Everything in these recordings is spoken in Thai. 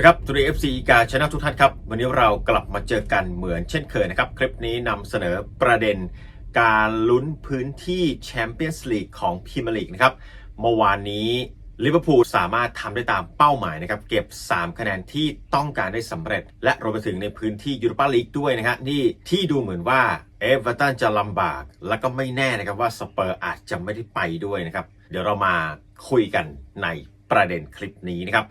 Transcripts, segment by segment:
สวัสดีครับตุรีเอฟซีกาชนะทุกท่านครับ วันนี้เรากลับมาเจอกันเหมือนเช่นเคยนะครับ คลิปนี้นำเสนอประเด็นการลุ้นพื้นที่แชมเปี้ยนส์ลีกของพรีเมียร์ลีกนะครับ เมื่อวานนี้ลิเวอร์พูลสามารถทำได้ตามเป้าหมายนะครับ เก็บ 3 คะแนนที่ต้องการได้สำเร็จ และรวมไปถึงในพื้นที่ยูโรปาลีกด้วยนะครับที่ที่ดูเหมือนว่าเอเวอร์ตันจะลำบาก แล้วก็ไม่แน่นะครับว่าสเปอร์อาจจะไม่ได้ไปด้วยนะครับ เดี๋ยวเรามาคุยกันในประเด็นคลิปนี้นะครับ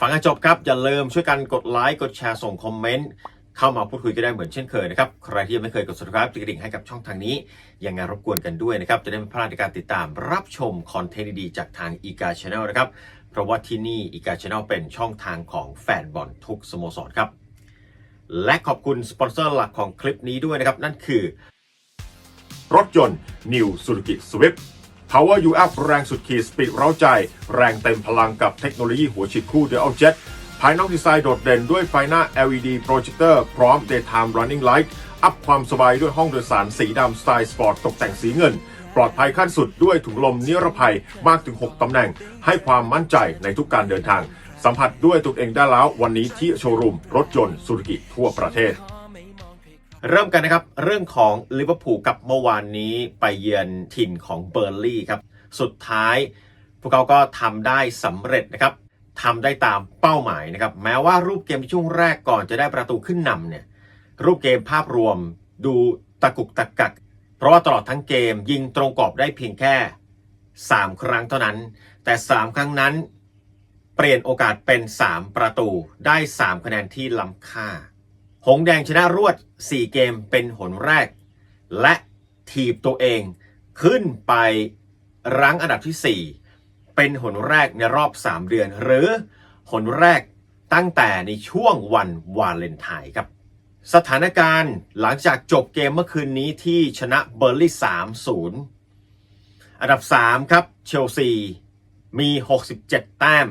ฟังกันจบครับ อย่าลืมช่วยกันกดไลค์กดแชร์ส่งคอมเมนต์เข้ามาพูดคุยกันได้เหมือนเช่นเคยนะครับ ใครที่ยังไม่เคยกด subscribe ติดกระดิ่งให้กับช่องทางนี้ยังไงรบกวนกันด้วยนะครับ จะได้ไม่พลาดในการติดตามรับชมคอนเทนต์ดีๆจากทาง e ีกา Channel นะครับ เพราะว่าที่นี่ e ีกา Channel เป็นช่องทางของแฟนบอลทุกสโมสรครับ และขอบคุณสปอนเซอร์หลักของคลิปนี้ด้วยนะครับ นั่นคือ รถยนต์ New Suzuki Swift Power You Up แรงสุดขีดสปีดเร้าใจ แรงเต็มพลังกับเทคโนโลยีหัวฉีดคู่ Dual Jet ภายนอกดีไซน์โดดเด่นด้วยไฟหน้า LED Projector พร้อม Daytime Running Light อัพความสบายด้วยห้องโดยสารสีดำสไตล์สปอร์ตตกแต่งสีเงิน ปลอดภัยขั้นสุดด้วยถุงลมนิรภัยมากถึง 6 ตำแหน่ง ให้ความมั่นใจในทุกการเดินทาง สัมผัสด้วยตัวเองได้แล้ววันนี้ที่โชว์รูมรถยนต์ซูซูกิทั่วประเทศ เริ่มกันนะครับ เรื่องของลิเวอร์พูลกับเมื่อวานนี้ไปเยือนถิ่นของเบอร์ลี่ครับ สุดท้ายพวกเขาก็ทำได้สำเร็จนะครับทำได้ตามเป้าหมายนะครับ แม้ว่ารูปเกมที่ช่วงแรกก่อนจะได้ประตูขึ้นนำเนี่ย รูปเกมภาพรวมดูตะกุกตะกัก เพราะว่าตลอดทั้งเกมยิงตรงกรอบได้เพียงแค่ 3 ครั้งเท่านั้น แต่ 3 ครั้งนั้น เปลี่ยนโอกาสเป็น 3 ประตูได้ 3 คะแนนที่ล้ำค่า หงแดงชนะรวด 4 เกมเป็นหนแรก และทีบตัวเองขึ้นไปรั้งอันดับที่ 4 เป็นหนแรกในรอบ 3 เดือน หรือหนแรกตั้งแต่ในช่วงวันวาเลนไทน์ครับ สถานการณ์หลังจากจบเกมเมื่อคืนนี้ที่ชนะเบอร์ลี่ 3-0 อันดับ 3 ครับ เชลซี มี 67 แต้ม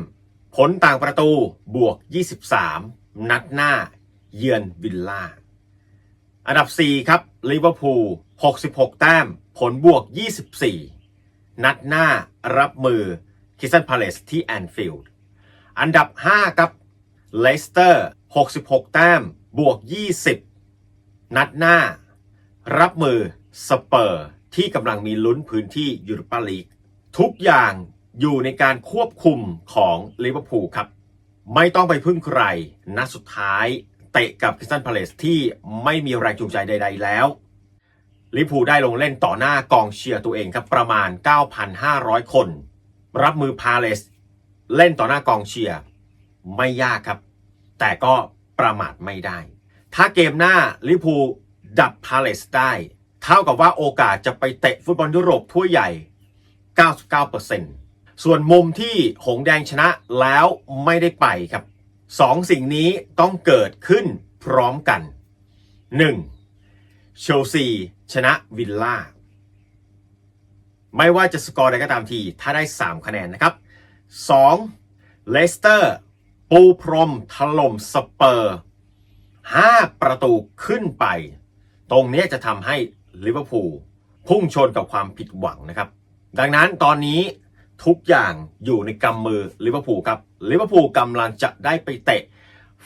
ผลต่างประตูบวก 23 นัดหน้า เยือนวิลล่า อันดับ 4 ครับลิเวอร์พูล 66 แต้ม ผลบวก 24 นัดหน้ารับมือคิสตันพาเลสที่แอนฟิลด์ อันดับ 5 ครับเลสเตอร์ 66 แต้ม บวก 20 นัดหน้า รับมือสเปอร์ที่กำลังมีลุ้นพื้นที่ยูโรปาลีก ทุกอย่างอยู่ในการควบคุมของลิเวอร์พูลครับ ไม่ต้องไปพึ่งใครนัดสุดท้าย เตะกับคริสตันพาเลสที่ไม่มีแรงจูงใจใด ๆ แล้วลิพูได้ลงเล่นต่อหน้ากองเชียร์ตัวเองครับประมาณ 9,500 คน รับมือพาเลสเล่นต่อหน้ากองเชียร์ไม่ยากครับ แต่ก็ประมาทไม่ได้ ถ้าเกมหน้าลิพูดับพาเลสได้ เท่ากับว่าโอกาสจะไปเตะฟุตบอลยุโรปทั่วใหญ่ 99%ส่วนมุมที่หงแดงชนะแล้วไม่ได้ไปครับ สองสิ่งนี้ต้องเกิดขึ้นพร้อมกัน 1. เชลซีชนะวิลล่า ไม่ว่าจะสกอร์ใดก็ตามที ถ้าได้ 3 คะแนนนะครับ 2. เลสเตอร์ปูพรมถล่มสเปอร์ 5 ประตูขึ้นไป ตรงนี้จะทำให้ลิเวอร์พูลพุ่งชนกับความผิดหวังนะครับ ดังนั้นตอนนี้ ทุกอย่างอยู่ในกำมือลิเวอร์พูลครับลิเวอร์พูลกำลังจะได้ไปเตะ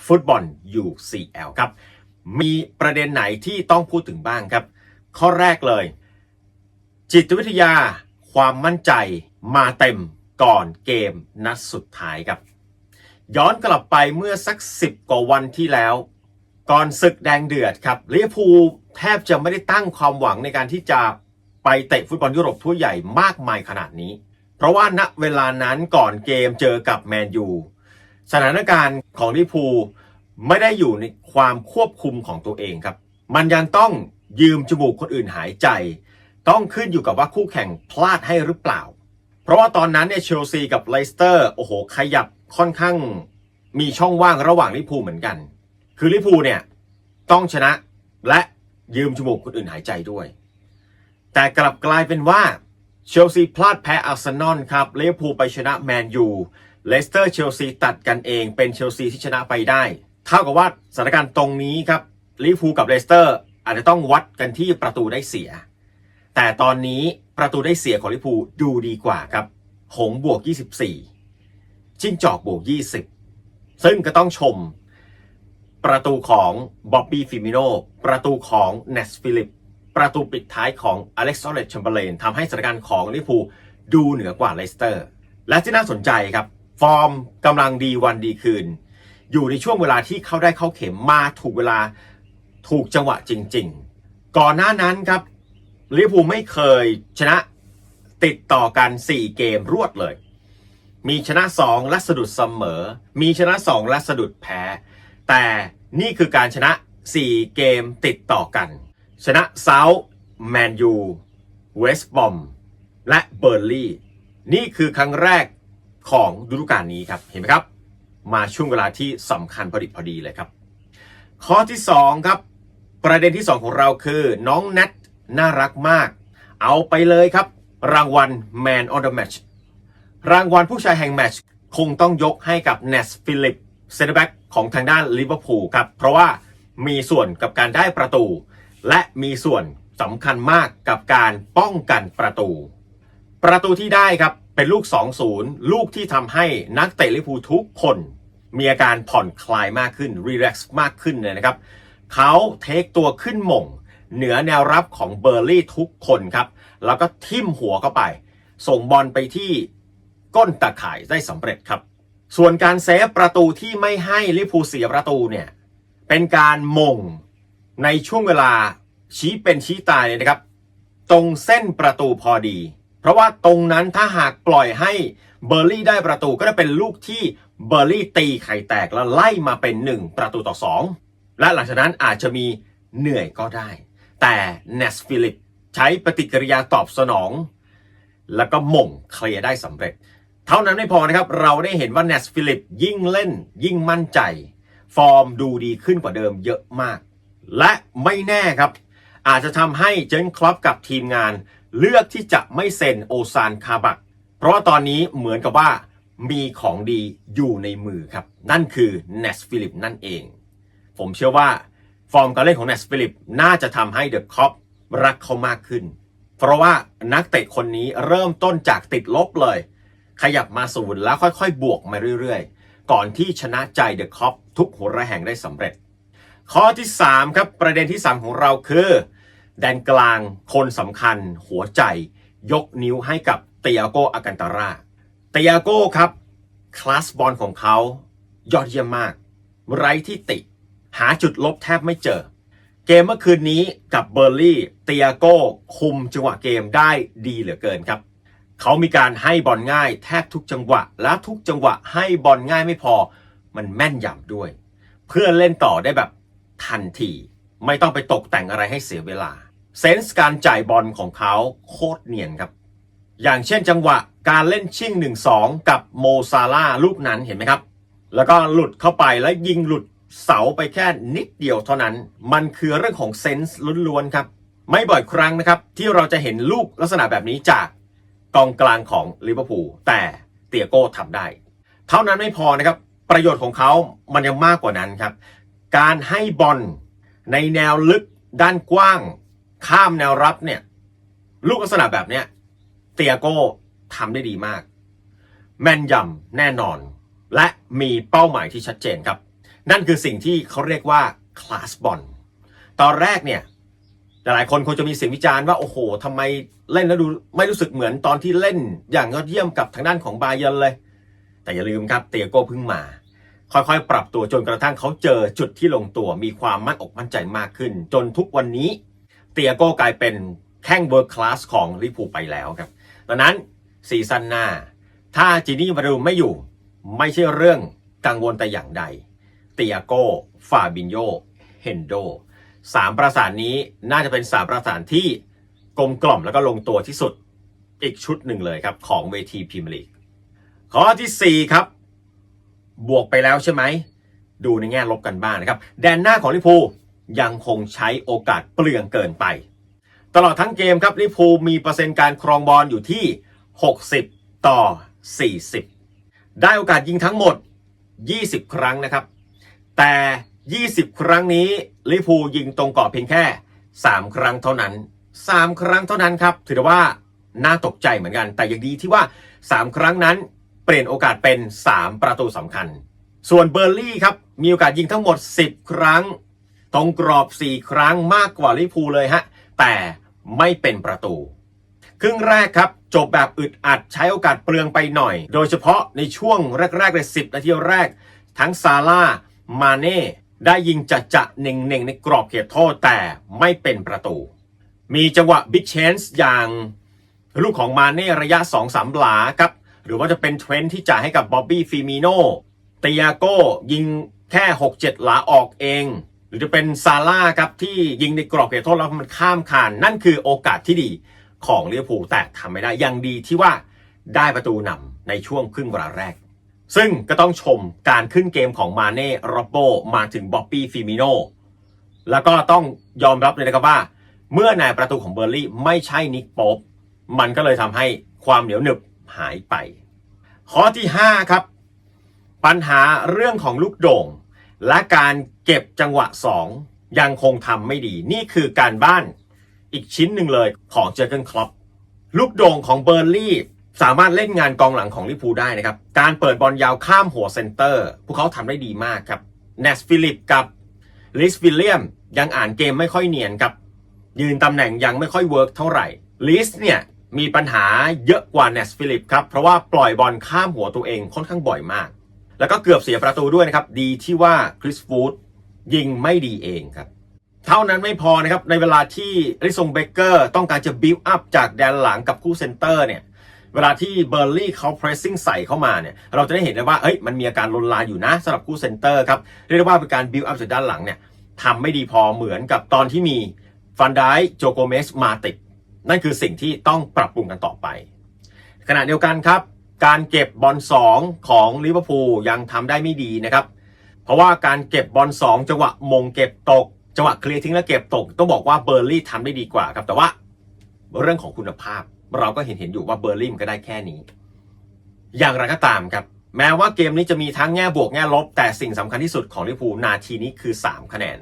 ฟุตบอล UCL ครับ มีประเด็นไหนที่ต้องพูดถึงบ้างครับ ข้อแรกเลย จิตวิทยาความมั่นใจมาเต็มก่อนเกมนัดสุดท้ายครับ ย้อนกลับไปเมื่อสักสิบกว่าวันที่แล้ว ก่อนศึกแดงเดือดครับลิเวอร์พูลแทบจะไม่ได้ตั้งความหวังในการที่จะไปเตะฟุตบอลยุโรปทั่วใหญ่มากมายขนาดนี้ เพราะว่าณเวลานั้นก่อนเกมเจอกับแมนยูสถานการณ์ของลิพูไม่ได้อยู่ในความควบคุมของตัวเองครับ มันยังต้องยืมจมูกคนอื่นหายใจ ต้องขึ้นอยู่กับว่าคู่แข่งพลาดให้หรือเปล่า เพราะว่าตอนนั้นเนี่ยเชลซีกับเลสเตอร์โอ้โหขยับค่อนข้างมีช่องว่างระหว่างลิพูเหมือนกัน คือลิพูเนี่ยต้องชนะและยืมจมูกคนอื่นหายใจด้วย แต่กลับกลายเป็นว่า เชลซีพลาดแพ้อาร์เซนอลครับลิเวอร์พูลไปชนะแมนยูเลสเตอร์เชลซีตัดกันเองเป็นเชลซีที่ชนะไปได้เท่ากับว่าสถานการณ์ตรงนี้ครับลิเวอร์พูลกับเลสเตอร์อาจจะต้องวัดกันที่ประตูได้เสีย แต่ตอนนี้ประตูได้เสียของลิเวอร์พูลดูดีกว่าครับ หงบวก 24 จิ้งจอกบวก 20 ซึ่งก็ต้องชม ประตูของบ๊อบบี้ฟิมิโนประตูของเนสฟิลิป ประตูปิดท้ายของอเล็กซ์อเลตแชมเบอร์เลนทำให้สถานการณ์ของลิเวอร์พูลดูเหนือกว่าเลสเตอร์ และที่น่าสนใจครับ ฟอร์มกำลังดีวันดีคืน อยู่ในช่วงเวลาที่เข้าได้เข้าเข็มมาถูกเวลาถูกจังหวะจริง ๆ ก่อนหน้านั้นครับลิเวอร์พูลไม่เคยชนะติดต่อกัน 4 เกมรวดเลย มีชนะ 2 และสะดุดเสมอ มีชนะ 2 และสะดุดแพ้ แต่นี่คือการชนะ 4 เกมติดต่อกัน ชนะเซาท์แมนยูเวสต์บอมและเบอร์ลี่นี่คือครั้งแรกของฤดูกาลนี้ครับเห็นไหมครับ มาช่วงเวลาที่สำคัญพอดิบพอดีเลยครับ ข้อที่ 2 ครับ ประเด็นที่ 2 ของเราคือ น้องแนทน่ารักมาก เอาไปเลยครับ รางวัล Man on the Match รางวัลผู้ชายแห่งแมตช์คงต้องยกให้กับเนสฟิลิปเซนเตอร์แบ็กของทางด้านลิเวอร์พูลครับ เพราะว่ามีส่วนกับการได้ประตู และมีส่วนสำคัญมากกับการป้องกันประตู ประตูที่ได้ครับเป็นลูก 2-0 ลูกที่ทำให้นักเตะลิเวอร์พูลทุกคนมีอาการผ่อนคลายมากขึ้น รีแลกซ์มากขึ้นเลยนะครับ เขาเทคตัวขึ้นหม่ง เหนือแนวรับของเบอร์ลี่ทุกคนครับ แล้วก็ทิ่มหัวเข้าไป ส่งบอลไปที่ก้นตาข่ายได้สำเร็จครับ ส่วนการเซฟประตูที่ไม่ให้ลิพูเสียประตูเนี่ย เป็นการมง ในช่วงเวลาชี้เป็นชี้ตายเลยนะครับ ตรงเส้นประตูพอดี เพราะว่าตรงนั้นถ้าหากปล่อยให้เบอร์ลี่ได้ประตูก็จะเป็นลูกที่เบอร์ลี่ตีไข่แตกแล้วไล่มาเป็น 1 ประตูต่อ 2 และหลังจากนั้นอาจจะมีเหนื่อยก็ได้ แต่เนสฟิลิปใช้ปฏิกิริยาตอบสนอง แล้วก็หม่งเคลียร์ได้สำเร็จ เท่านั้นไม่พอนะครับ เราได้เห็นว่าเนสฟิลิปยิ่งเล่นยิ่งมั่นใจ ฟอร์มดูดีขึ้นกว่าเดิมเยอะมาก และไม่แน่ครับ อาจจะทำให้เจนคลอปกับทีมงาน เลือกที่จะไม่เซ็นโอซานคาบัก เพราะตอนนี้เหมือนกับว่ามีของดีอยู่ในมือครับ นั่นคือเนสฟิลิปนั่นเอง ผมเชื่อว่าฟอร์มการเล่นของเนสฟิลิปน่าจะทำให้เดอะคอปรักเขามากขึ้น เพราะว่านักเตะคนนี้เริ่มต้นจากติดลบเลย ขยับมาศูนย์แล้วค่อยๆ บวกมาเรื่อยๆ ก่อนที่ชนะใจเดอะคอปทุกหัวระแห่งได้สำเร็จ ข้อที่3ครับประเด็นที่ 3 ของเราคือ แดนกลางคนสำคัญหัวใจ ยกนิ้วให้กับเตียโกอากันตาราเตียโกครับ คลาสบอลของเขายอดเยี่ยมมาก ไร้ที่ติ หาจุดลบแทบไม่เจอ เกมเมื่อคืนนี้กับเบอร์ลี่เตียโกคุมจังหวะเกมได้ดีเหลือเกินครับ เขามีการให้บอลง่ายแทบทุกจังหวะ และทุกจังหวะให้บอลง่ายไม่พอ มันแม่นยำด้วย เพื่อเล่นต่อได้แบบ ทันที ไม่ต้องไปตกแต่งอะไรให้เสียเวลา เซนส์การจ่ายบอลของเขาโคตรเนียนครับ อย่างเช่นจังหวะการเล่นชิ่ง 1-2 กับโมซาร่าลูกนั้นเห็นไหมครับ แล้วก็หลุดเข้าไปแล้วยิงหลุดเสาไปแค่นิดเดียวเท่านั้น มันคือเรื่องของเซนส์ล้วนๆครับ ไม่บ่อยครั้งนะครับ ที่เราจะเห็นลูกลักษณะแบบนี้จากกองกลางของลิเวอร์พูลแต่เตียโก้ทำได้ เท่านั้นไม่พอนะครับ ประโยชน์ของเขามันยังมากกว่านั้นครับ การให้บอลในแนวลึกด้านกว้าง ข้ามแนวรับเนี่ย ลูกลักษณะแบบเนี้ยเตียโก้ทำได้ดีมาก แม่นยำแน่นอน และมีเป้าหมายที่ชัดเจนครับ นั่นคือสิ่งที่เขาเรียกว่าคลาสบอลตอนแรกเนี่ยหลายคนคงจะมีเสียงวิจารณ์ว่าโอ้โหทำไมเล่นแล้วดูไม่รู้สึกเหมือนตอนที่เล่นอย่างยอดเยี่ยมกับทางด้านของบาเยร์นเลย แต่อย่าลืมครับเตียโก้เพิ่งมา ค่อยๆ ปรับตัวจนกระทั่งเขาเจอจุดที่ลงตัวมีความมั่นอกมั่นใจมากขึ้น จนทุกวันนี้เตียโก้กลายเป็นแข้งเวิร์คลาสของลิเวอร์พูไปแล้วครับดังนั้นซีซั่นหน้า ถ้าจีนี่มาดูไม่อยู่ ไม่ใช่เรื่องกังวลแต่อย่างใด เตียโก้ฟาบินโยเฮนโดสามประสานนี้น่าจะเป็นสามประสานที่กลมกล่อมแล้วก็ลงตัวที่สุดอีกชุดหนึ่งเลยครับ ของเวทีพรีเมียร์ลีกข้อทีสี่4 ครับ บวกไปแล้วใช่ไหม ดูในแง่ลบกันบ้างนะครับ แดนหน้าของลิพูยังคงใช้โอกาสเปลืองเกินไป ตลอดทั้งเกมครับลิพูมีเปอร์เซ็นต์การครองบอลอยู่ที่ 60 ต่อ 40 ได้โอกาสยิงทั้งหมด 20 ครั้งนะครับ แต่ 20 ครั้งนี้ลิพูยิงตรงกรอบเพียงแค่ 3 ครั้งเท่านั้น 3 ครั้งเท่านั้นครับ ถือว่าน่าตกใจเหมือนกัน แต่อยังดีที่ว่า 3 ครั้งนั้น เปลี่ยนโอกาสเป็น 3 ประตูสำคัญ ส่วนเบอร์ลี่ครับ มีโอกาสยิงทั้งหมด 10 ครั้งตรงกรอบ 4 ครั้งมากกว่าลิพูเลยฮะ แต่ไม่เป็นประตู ครึ่งแรกครับ จบแบบอึดอัดใช้โอกาสเปลืองไปหน่อย โดยเฉพาะในช่วงแรกๆเลย10 นาทีแรก ทั้งซาร่ามาเน่ได้ยิงจะจะเน่งๆในกรอบเขตโทษแต่ไม่เป็นประตู มีจังหวะบิ๊กเชนส์อย่างลูกของมาเน่ระยะ 2-3 หลาครับ หรือว่าจะเป็นเทรนด์ที่จ่ายให้กับบ๊อบบี้ฟิมิโนเตียโก้ยิงแค่ 6-7 หลาออกเอง หรือจะเป็นซาร่าครับที่ยิงในกรอบเขตโทษแล้วมันข้ามคาน นั่นคือโอกาสที่ดีของลิเวอร์พูลแต่ทำไม่ได้ยังดีที่ว่าได้ประตูนำในช่วงครึ่งเวลาแรก ซึ่งก็ต้องชมการขึ้นเกมของมาเน่โรโบมาถึงบ๊อบบี้ฟิมิโนแล้วก็ต้องยอมรับเลยนะครับว่า เมื่อนายประตูของเบอร์ลี่ไม่ใช่นิกโป๊ปมันก็เลยทำให้ความเหนียวหนึบ หายไป ข้อที่ 5 ครับ ปัญหาเรื่องของลูกโด่ง และการเก็บจังหวะ 2 ยังคงทำไม่ดี นี่คือการบ้านอีกชิ้นหนึ่งเลยของเจอร์เกนคลอปลูกโด่งของเบอร์ลี่สามารถเล่นงานกองหลังของลิพูได้นะครับ การเปิดบอลยาวข้ามหัวเซนเตอร์ พวกเขาทำได้ดีมากครับเนสฟิลิปกับลิสวิลเลียมยังอ่านเกมไม่ค่อยเนียนครับ ยืนตำแหน่งยังไม่ค่อยเวิร์กเท่าไหร่ลิสเนี่ย มีปัญหาเยอะกว่าเนสฟิลิปครับ เพราะว่าปล่อยบอลข้ามหัวตัวเองค่อนข้างบ่อยมาก แล้วก็เกือบเสียประตูด้วยนะครับ ดีที่ว่าคริสฟูดยิงไม่ดีเองครับ เท่านั้นไม่พอนะครับ ในเวลาที่ริซงเบเกอร์ต้องการจะบิวอัพจากแดนหลังกับคู่เซนเตอร์เนี่ย เวลาที่เบอร์ลี่เขาเพรสซิ่งใส่เข้ามาเนี่ย เราจะได้เห็นเลยว่าเอ้ยมันมีอาการลนลานอยู่นะสำหรับคู่เซนเตอร์ครับ เรียกได้ว่าเป็นการบิวอัพจากด้านหลังเนี่ยทำไม่ดีพอเหมือนกับตอนที่มีฟันไดโจโกเมสมาติด นั่นคือสิ่งที่ต้องปรับปรุงกันต่อไป ขณะเดียวกันครับ การเก็บบอล2ของลิเวอร์พูลยังทำได้ไม่ดีนะครับ เพราะว่าการเก็บบอล2จังหวะมงเก็บตก จังหวะเคลียร์ทิ้งและเก็บตก ต้องบอกว่าเบอร์ลี่ทำได้ดีกว่าครับ แต่ว่าเรื่องของคุณภาพ เราก็เห็นเห็นอยู่ว่าเบอร์ลี่มันก็ได้แค่นี้ อย่างไรก็ตามครับ แม้ว่าเกมนี้จะมีทั้งแง่บวกแง่ลบ แต่สิ่งสำคัญที่สุดของลิเวอร์พูลนาทีนี้คือ 3 คะแนน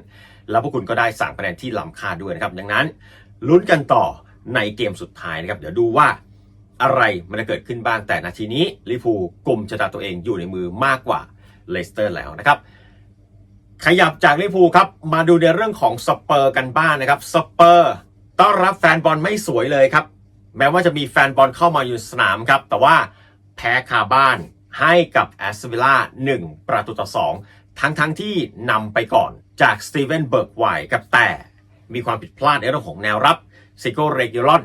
แล้วพวกคุณก็ได้3คะแนนที่ล้ำค่าด้วยนะครับดังนั้นลุ้นกันต่อ ในเกมสุดท้ายนะครับ เดี๋ยวดูว่าอะไรมันจะเกิดขึ้นบ้างแต่นาทีนี้ลิเวอร์พูกลุ่มชะตาตัวเองอยู่ในมือมากกว่าเลสเตอร์แล้วนะครับ ขยับจากลิเวอร์พูครับ มาดูในเรื่องของสเปอร์กันบ้างนะครับสเปอร์ต้อนรับแฟนบอลไม่สวยเลยครับ แม้ว่าจะมีแฟนบอลเข้ามาอยู่สนามครับ แต่ว่าแพ้คาบ้านให้กับแอสเวล่า1ประตูต่อ 2 ทั้งทั้งที่นำไปก่อนจากสตีเวนเบิร์กไวท์กับแต่มีความผิดพลาดในเรื่องของแนวรับ ซิโก้เรกิลอน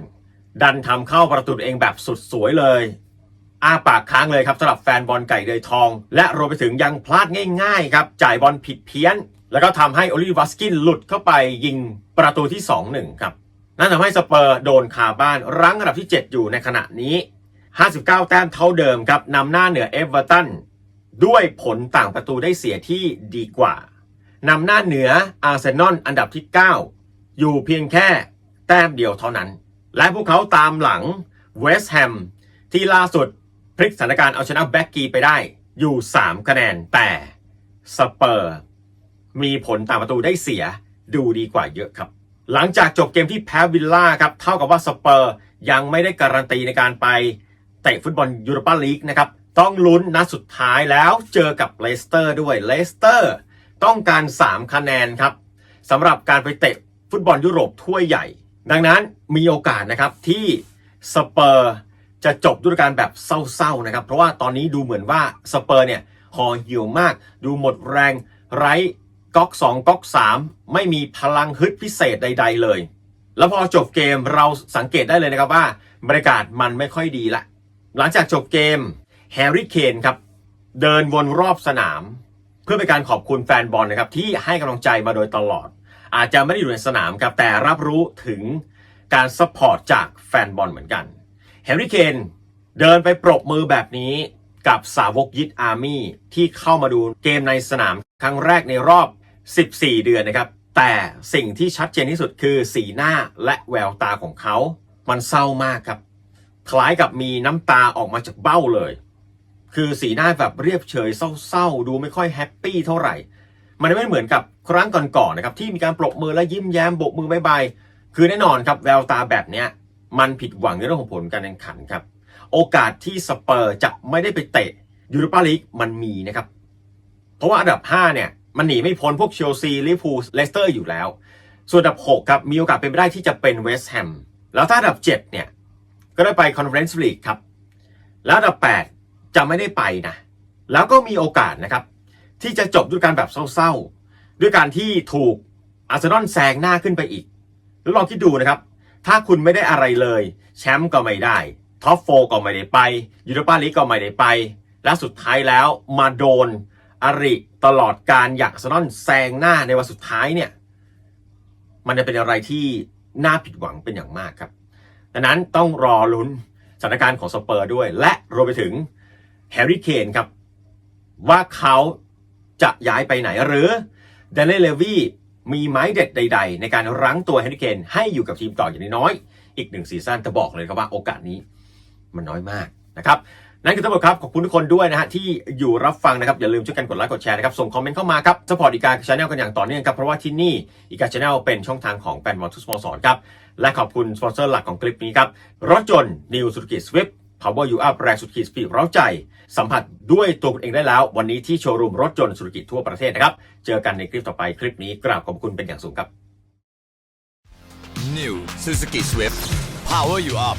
ดันทำเข้าประตูเองแบบสุดสวยเลยอ้าปากค้างเลยครับสำหรับแฟนบอลไก่เดยทอง และรวมไปถึงยังพลาดง่ายๆครับจ่ายบอลผิดเพี้ยน แล้วก็ทำให้โอลิวัสกินหลุดเข้าไปยิงประตูที่ 2-1 ครับนั่นทำให้สเปอร์โดนคาบ้านรั้งอันดับที่ 7 อยู่ในขณะนี้ 59 แต้มเท่าเดิมครับนำหน้าเหนือเอเวอร์ตันด้วยผลต่างประตูได้เสียที่ดีกว่านำหน้าเหนืออาร์เซนอลอันดับที่ 9 อยู่เพียงแค่ ต้มเดียวเท่านั้น และพวกเขาตามหลังเวสต์แฮมที่ล่าสุดพลิกสถานการณ์เอาชนะแบ็กกีไปได้อยู่ 3 คะแนนแต่สเปอร์มีผลตางประตูได้เสียดูดีกว่าเยอะครับ หลังจากจบเกมที่แพ้วิลล่าครับเท่ากับว่าสเปอร์ยังไม่ได้การันตีในการไปเตะฟุตบอลยูโรปาลีกนะครับต้องลุ้นนัดสุดท้ายแล้วเจอกับเลสเตอร์ด้วยเลสเตอร์ต้องการ 3 คะแนนครับสำหรับการไปเตะฟุตบอลยุโรปถ้วยใหญ่ ดังนั้นมีโอกาสนะครับที่สเปอร์จะจบด้วยการแบบเศร้าๆนะครับ เพราะว่าตอนนี้ดูเหมือนว่าสเปอร์เนี่ยห่อเหี่ยวมาก ดูหมดแรงไร้ก๊อก2ก๊อก3 ไม่มีพลังฮึดพิเศษใด ๆ เลย แล้วพอจบเกมเราสังเกตได้เลยนะครับว่าบรรยากาศมันไม่ค่อยดีละ หลังจากจบเกมแฮร์รี่เคนครับ เดินวนรอบสนาม เพื่อเป็นการขอบคุณแฟนบอลนะครับที่ให้กำลังใจมาโดยตลอด อาจจะไม่ได้อยู่ในสนามครับแต่รับรู้ถึงการซัพพอร์ตจากแฟนบอลเหมือนกันแฮร์รี่เคนเดินไปปรบมือแบบนี้กับสาวกยิดอาร์มี่ที่เข้ามาดูเกมในสนามครั้งแรกในรอบ 14 เดือนนะครับ แต่สิ่งที่ชัดเจนที่สุดคือสีหน้าและแววตาของเขา มันเศร้ามากครับ คล้ายกับมีน้ำตาออกมาจากเบ้าเลย คือสีหน้าแบบเรียบเฉยเศร้าๆ ดูไม่ค่อยแฮปปี้เท่าไหร่ มันไม่เหมือนกับครั้งก่อนๆนะครับที่มีการปรบมือและยิ้มแย้มโบกมือบายบายคือแน่นอนครับแววตาแบบเนี้ยมันผิดหวังในเรื่องของผลการแข่งขันครับ โอกาสที่สเปอร์จะไม่ได้ไปเตะยูโรปาลีกมันมีนะครับ เพราะว่าอันดับ 5 เนี่ย มันหนีไม่พ้นพวกเชลซีลิเวอร์พูลเลสเตอร์อยู่แล้ว ส่วนอันดับ 6 ครับ มีโอกาสเป็นไปได้ที่จะเป็นเวสต์แฮมแล้วถ้าอันดับ 7 เนี่ย ก็ได้ไปคอนเฟอเรนซ์ลีกครับ แล้วอันดับ 8 จะไม่ได้ไปนะ แล้วก็มีโอกาสนะครับ ที่จะจบด้วยการแบบเศร้าๆ ด้วยการที่ถูกอาร์เซนอลแซงหน้าขึ้นไปอีก แล้วลองคิดดูนะครับ ถ้าคุณไม่ได้อะไรเลย แชมป์ก็ไม่ได้ท็อปโฟก็ไม่ได้ไปยูโรปาลีกก็ไม่ได้ไป และสุดท้ายแล้วมาโดนอริตลอดการอยากอาร์เซนอลแซงหน้าในวันสุดท้ายเนี่ยมันจะเป็นอะไรที่น่าผิดหวังเป็นอย่างมากครับ ดังนั้นต้องรอลุ้นสถานการณ์ของสเปอร์ด้วย และรวมไปถึงแฮร์รี่เคนครับ ว่าเขา จะย้ายไปไหนหรือเดนเลเลวีมีไม้เด็ดใด ๆ ในการรั้งตัวแฮร์รี่เคนให้อยู่กับทีมต่ออย่างน้อยอีกหนึ่งซีซั่นแต่บอกเลยครับว่าโอกาสนี้มันน้อยมากนะครับนั่นคือทั้งหมดครับ ขอบคุณทุกคนด้วยนะฮะที่อยู่รับฟังนะครับ อย่าลืมช่วยกันกดไลค์กดแชร์นะครับ ส่งคอมเมนต์เข้ามาครับสปอร์ตอีกาชาแนลกันอย่างต่อเนื่องครับ เพราะว่าที่นี่อีกาชาแนลเป็นช่องทางของแฟนบอลทุกสโมสรครับ และขอบคุณสปอนเซอร์หลักของคลิปนี้ครับรถยนต์ New Suzuki Swift Power You Up แรงสุดขีดสปีดเร้าใจ สัมผัสด้วยตัวคุณเองได้แล้ว วันนี้ที่โชว์รูมรถยนต์สุรกิทั่วประเทศนะครับ เจอกันในคลิปต่อไปคลิปนี้กราบขอบคุณเป็นอย่างสูงครับ New Suzuki Swift Power you up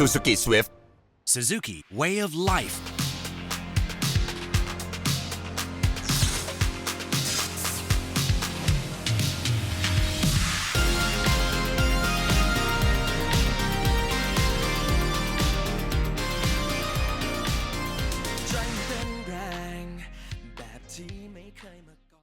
Suzuki Swift. Suzuki Way of Life